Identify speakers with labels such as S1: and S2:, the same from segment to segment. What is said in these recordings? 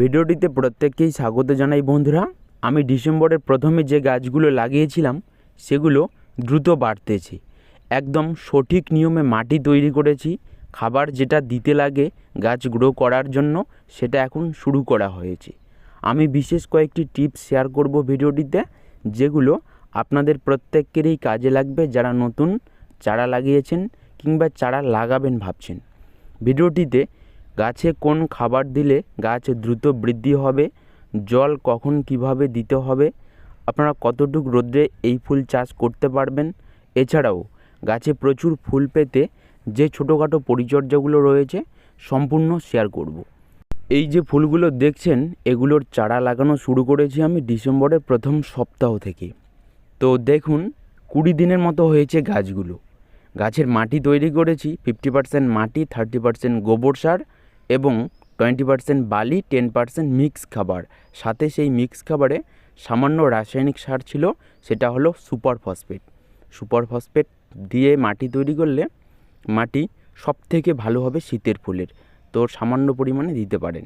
S1: ভিডিওটিতে প্রত্যেককেই স্বাগত জানাই বন্ধুরা। আমি ডিসেম্বরের প্রথমে যে গাছগুলো লাগিয়েছিলাম, সেগুলো দ্রুত বাড়তেছে। একদম সঠিক নিয়মে মাটি তৈরি করেছি। খাবার যেটা দিতে লাগে গাছ গ্রো করার জন্য, সেটা এখন শুরু করা হয়েছে। আমি বিশেষ কয়েকটি টিপস শেয়ার করব ভিডিওটিতে, যেগুলো আপনাদের প্রত্যেকেরই কাজে লাগবে। যারা নতুন, চারা লাগিয়েছেন কিংবা চারা লাগাবেন ভাবছেন। ভিডিওটিতে গাছে কোন খাবার দিলে গাছ দ্রুত বৃদ্ধি হবে, জল কখন কীভাবে দিতে হবে, আপনারা কতটুকু রোদ্রে এই ফুল চাষ করতে পারবেন। এছাড়াও গাছে প্রচুর ফুল পেতে যে ছোটোখাটো পরিচর্যাগুলো রয়েছে সম্পূর্ণ শেয়ার করব। এই যে ফুলগুলো দেখছেন, এগুলোর চারা লাগানো শুরু করেছি আমি ডিসেম্বরের প্রথম সপ্তাহ থেকে। তো দেখুন, কুড়ি দিনের মতো হয়েছে গাছগুলো। গাছের মাটি তৈরি করেছি ফিফটি পার্সেন্ট মাটি থার্টি পার্সেন্ট গোবর সার এবং টোয়েন্টি পার্সেন্ট বালি টেন পার্সেন্ট মিক্স খাবার। সাথে সেই মিক্স খাবারে সামান্য রাসায়নিক সার ছিল, সেটা হলো সুপার ফসফেট সুপার ফসফেট দিয়ে মাটি তৈরি করলে মাটি সব থেকে ভালো হবে শীতের ফুলের। তো সামান্য পরিমাণে দিতে পারেন।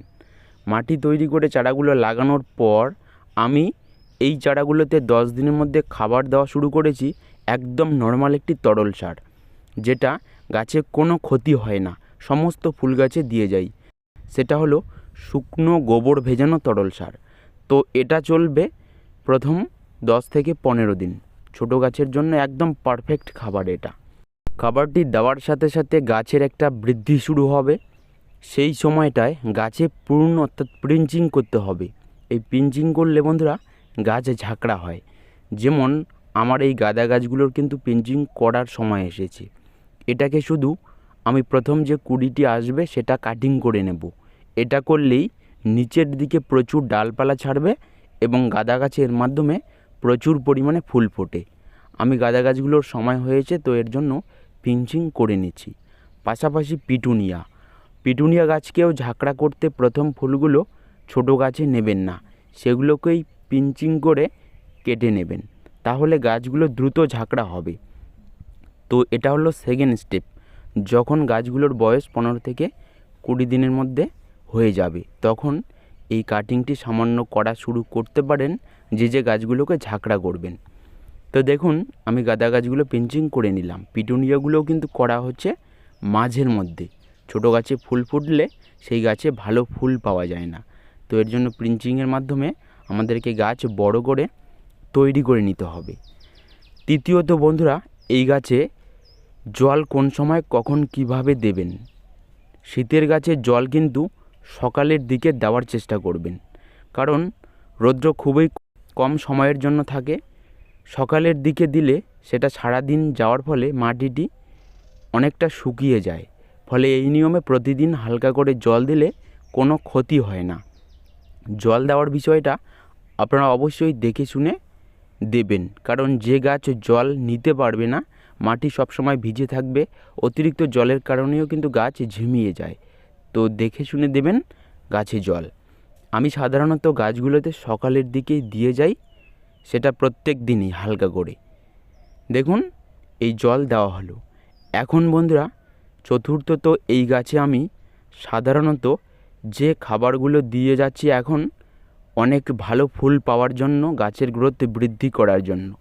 S1: মাটি তৈরি করে চারাগুলো লাগানোর পর আমি এই চারাগুলোতে দশ দিনের মধ্যে খাবার দেওয়া শুরু করেছি, একদম নর্মাল একটি তরল সার, যেটা গাছে কোনো ক্ষতি হয় না। সমস্ত ফুল গাছে দিয়ে যাই। সেটা হলো শুকনো গোবর ভেজানো তরল সার। তো এটা চলবে প্রথম দশ থেকে পনেরো দিন। ছোটো গাছের জন্য একদম পারফেক্ট খাবার এটা। খাবারটি দেওয়ার সাথে সাথে গাছের একটা বৃদ্ধি শুরু হবে। সেই সময়টায় গাছে পূর্ণ অর্থাৎ প্রিঞ্চিং করতে হবে। এই প্রিঞ্চিং করলে বন্ধুরা গাছ ঝাঁকড়া হয়। যেমন আমার এই গাঁদা গাছগুলোর কিন্তু প্রিঞ্চিং করার সময় এসেছে। এটাকে শুধু আমি প্রথম যে কুড়িটি আসবে সেটা কাটিং করে নেব। এটা করলেই নিচের দিকে প্রচুর ডালপালা ছাড়বে এবং গাঁদা গাছের মাধ্যমে প্রচুর পরিমাণে ফুল ফোটে। আমি গাঁদা গাছগুলোর সময় হয়েছে তো এর জন্য পিঞ্চিং করে নিচ্ছি। পাশাপাশি পিটুনিয়া। পিটুনিয়া গাছকেও ঝাঁকড়া করতে প্রথম ফুলগুলো ছোটো গাছে নেবেন না। সেগুলোকেই পিঞ্চিং করে কেটে নেবেন। তাহলে গাছগুলো দ্রুত ঝাঁকড়া হবে। তো এটা হলো সেকেন্ড স্টেপ যখন গাছগুলোর বয়স পনেরো থেকে কুড়ি দিনের মধ্যে হয়ে যাবে, তখন এই কাটিংটি সামান্য করা শুরু করতে পারেন যে যে গাছগুলোকে ঝাঁকড়া করবেন। তো দেখুন, আমি গাঁদা গাছগুলো পেঞ্চিং করে নিলাম। পিটুনিয়াগুলোও কিন্তু করা হচ্ছে মাঝের মধ্যে। ছোটো গাছে ফুল ফুটলে সেই গাছে ভালো ফুল পাওয়া যায় না। তো এর জন্য প্রিঞ্চিংয়ের মাধ্যমে আমাদেরকে গাছ বড় করে তৈরি করে নিতে হবে। তৃতীয়ত বন্ধুরা, এই গাছে জল কোন সময় কখন কীভাবে দেবেন? শীতের গাছে জল কিন্তু সকালের দিকে দেওয়ার চেষ্টা করবেন। কারণ রৌদ্র খুবই কম সময়ের জন্য থাকে। সকালের দিকে দিলে সেটা সারাদিন যাওয়ার ফলে মাটিটি অনেকটা শুকিয়ে যায়। ফলে এই নিয়মে প্রতিদিন হালকা করে জল দিলে কোনো ক্ষতি হয় না। জল দেওয়ার বিষয়টা আপনারা অবশ্যই দেখে শুনে দেবেন। কারণ যে গাছ জল নিতে পারবে না মাটি সবসময় ভিজে থাকবে, অতিরিক্ত জলের কারণেও কিন্তু গাছ ঝিমিয়ে যায়। তো দেখে শুনে দেবেন গাছে জল। আমি সাধারণত গাছগুলোতে সকালের দিকেই দিয়ে যাই, সেটা প্রত্যেক দিনই হালকা করে। দেখুন, এই জল দেওয়া হলো। এখন বন্ধুরা চতুর্থ তো এই গাছে আমি সাধারণত যে খাবারগুলো দিয়ে যাচ্ছি এখন, অনেক ভালো ফুল পাওয়ার জন্য, গাছের গ্রোথ বৃদ্ধি করার জন্য।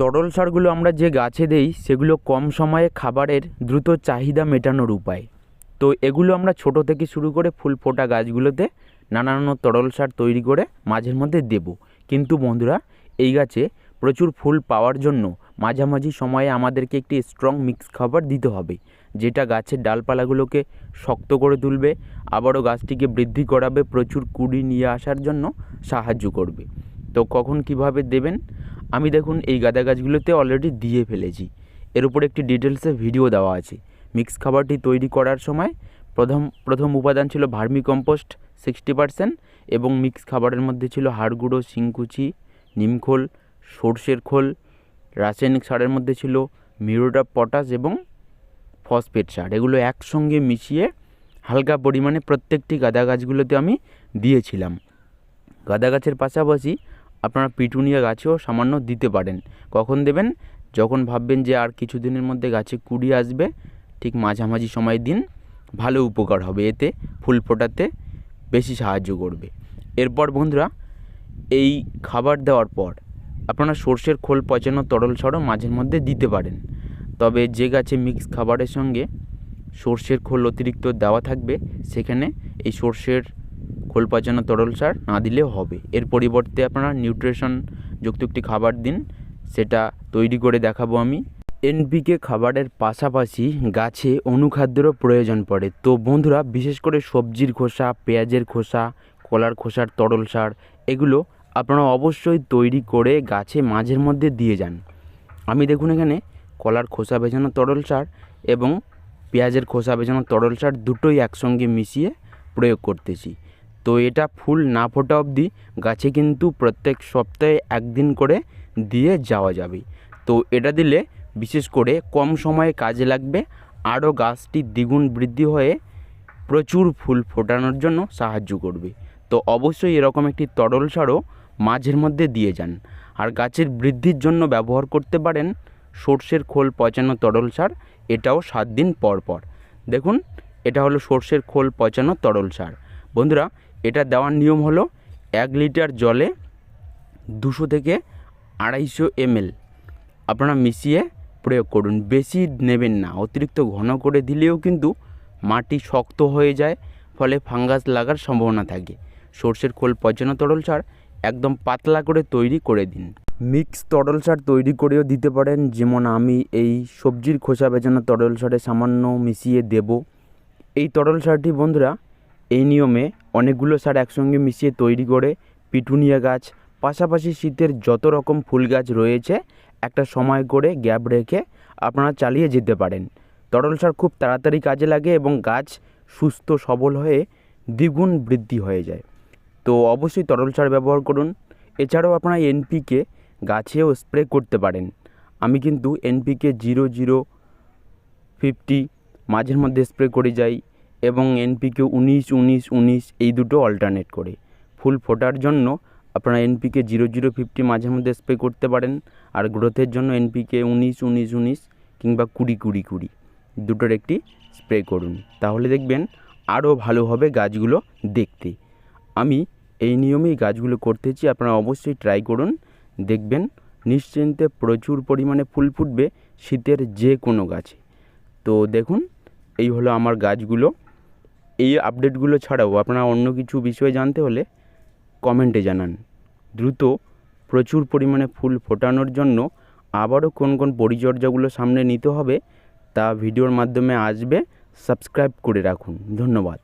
S1: তরল সারগুলো আমরা যে গাছে দেই, সেগুলো কম সময়ে খাবারের দ্রুত চাহিদা মেটানোর উপায়। তো এগুলো আমরা ছোট থেকে শুরু করে ফুল ফোটা গাছগুলোতে নানান তরল সার তৈরি করে মাঝের মধ্যে দেব। কিন্তু বন্ধুরা, এই গাছে প্রচুর ফুল পাওয়ার জন্য মাঝামাঝি সময়ে আমাদেরকে একটি স্ট্রং মিক্স খাবার দিতে হবে, যেটা গাছের ডালপালাগুলোকে শক্ত করে তুলবে, আবারও গাছটিকে বৃদ্ধি করাবে, প্রচুর কুড়ি নিয়ে আসার জন্য সাহায্য করবে। তো কখন কীভাবে দেবেন? আমি দেখুন এই গাঁদা গাছগুলোতে অলরেডি দিয়ে ফেলেছি। এর উপর একটি ডিটেলসে ভিডিও দেওয়া আছে। মিক্স খাবারটি তৈরি করার সময় প্রথম প্রথম উপাদান ছিল ভার্মি কম্পোস্ট সিক্সটি এবং মিক্স খাবারের মধ্যে ছিল হাড় গুঁড়ো, শিংকুচি নিমখোল সর্ষের খোল, রাসায়নিক সারের মধ্যে ছিল অফ পটাশ এবং ফসফেট সার। এগুলো একসঙ্গে মিশিয়ে হালকা পরিমাণে প্রত্যেকটি গাঁদা গাছগুলোতে আমি দিয়েছিলাম। গাঁদা গাছের পাশাপাশি আপনারা পিটুনিয়া গাছেও সামান্য দিতে পারেন। কখন দেবেন? যখন ভাববেন যে আর কিছু দিনের মধ্যে গাছে কুড়ি আসবে, ঠিক মাঝামাঝি সময় দিন, ভালো উপকার হবে। এতে ফুল ফোটাতে বেশি সাহায্য করবে। এরপর বন্ধুরা, এই খাবার দেওয়ার পর আপনারা সর্ষের খোল, পচানো তরল সারও মাঝের মধ্যে দিতে পারেন। তবে যে গাছে মিক্স খাবারের সঙ্গে সর্ষের খোল অতিরিক্ত দেওয়া থাকবে, সেখানে এই সর্ষের খোল পচানো তরল সার না দিলেও হবে। এর পরিবর্তে আপনারা নিউট্রিশন যুক্ত একটি খাবার দিন, সেটা তৈরি করে দেখাবো আমি। এনপিকে খাবারের পাশাপাশি গাছে অনুখাদ্যেরও প্রয়োজন পড়ে। তো বন্ধুরা, বিশেষ করে সবজির খোসা, পেঁয়াজের খোসা, কলার খোসার তরল সার, এগুলো আপনারা অবশ্যই তৈরি করে গাছে মাঝের মধ্যে দিয়ে যান। আমি দেখুন এখানে কলার খোসা ভেজানো তরল সার এবং পেঁয়াজের খোসা ভেজানো তরল সার দুটোই একসঙ্গে মিশিয়ে প্রয়োগ করতেছি। তো এটা ফুল না ফোটা অবধি গাছে কিন্তু প্রত্যেক সপ্তাহে একদিন করে দিয়ে যাওয়া যাবে। তো এটা দিলে বিশেষ করে কম সময়ে কাজে লাগবে, আরও গাছটি দ্বিগুণ বৃদ্ধি হয়ে প্রচুর ফুল ফোটানোর জন্য সাহায্য করবে। তো অবশ্যই এরকম একটি তরল সারও মাঝের মধ্যে দিয়ে যান। আর গাছের বৃদ্ধির জন্য ব্যবহার করতে পারেন সর্ষের খোল পচানো তরল সার, এটাও সাত দিন পর পর। দেখুন, এটা হলো সর্ষের খোল পচানো তরল সার। বন্ধুরা এটা দেওয়ার নিয়ম হলো এক লিটার জলে দুশো থেকে আড়াইশো এমএল আপনারা মিশিয়ে প্রয়োগ করুন। বেশি নেবেন না, অতিরিক্ত ঘন করে দিলেও কিন্তু মাটি শক্ত হয়ে যায়, ফলে ফাঙ্গাস লাগার সম্ভাবনা থাকে। সর্ষের খোল পচানো তরল সার একদম পাতলা করে তৈরি করে দিন। মিক্স তরল সার তৈরি করেও দিতে পারেন, যেমন আমি এই সবজির খোসা বেচানো তরল সারে সামান্য মিশিয়ে দেব। এই তরল সারটি বন্ধুরা এই নিয়মে অনেকগুলো সার একসঙ্গে মিশিয়ে তৈরি করে পিটুনিয়া গাছ, পাশাপাশি শীতের যত রকম ফুল গাছ রয়েছে, একটা সময় করে গ্যাপ রেখে আপনারা চালিয়ে যেতে পারেন। তরল সার খুব তাড়াতাড়ি কাজে লাগে এবং গাছ সুস্থ, সবল হয়ে দ্বিগুণ বৃদ্ধি হয়ে যায়। তো অবশ্যই তরল সার ব্যবহার করুন। এছাড়াও আপনারা এনপিকে গাছেও স্প্রে করতে পারেন। আমি কিন্তু এনপিকে জিরো জিরো ফিফটি মাঝের মধ্যে স্প্রে করে যাই। এবং এনপিকে উনিশ উনিশ উনিশ এই দুটো অল্টারনেট করে। ফুল ফোটার জন্য আপনারা এনপিকে জিরো জিরো ফিফটি মাঝে মধ্যে স্প্রে করতে পারেন। আর গ্রোথের জন্য এনপিকে উনিশ উনিশ উনিশ কিংবা কুড়ি কুড়ি কুড়ি দুটোর একটি স্প্রে করুন। তাহলে দেখবেন আরও ভালো হবে গাছগুলো দেখতে। আমি এই নিয়মেই গাছগুলো করতেছি, আপনারা অবশ্যই ট্রাই করুন। দেখবেন নিশ্চিন্তে প্রচুর পরিমাণে ফুল ফুটবে শীতের যে কোনো গাছে। তো দেখুন, এই হলো আমার গাছগুলো। এই আপডেটগুলো ছাড়াও আপনারা অন্য কিছু বিষয়ে জানতে হলে কমেন্টে জানান। দ্রুত প্রচুর পরিমাণে ফুল ফোটানোর জন্য আবারও কোন কোন পরিচর্যাগুলো সামনে নিতে হবে তা ভিডিওর মাধ্যমে আসবে। সাবস্ক্রাইব করে রাখুন। ধন্যবাদ।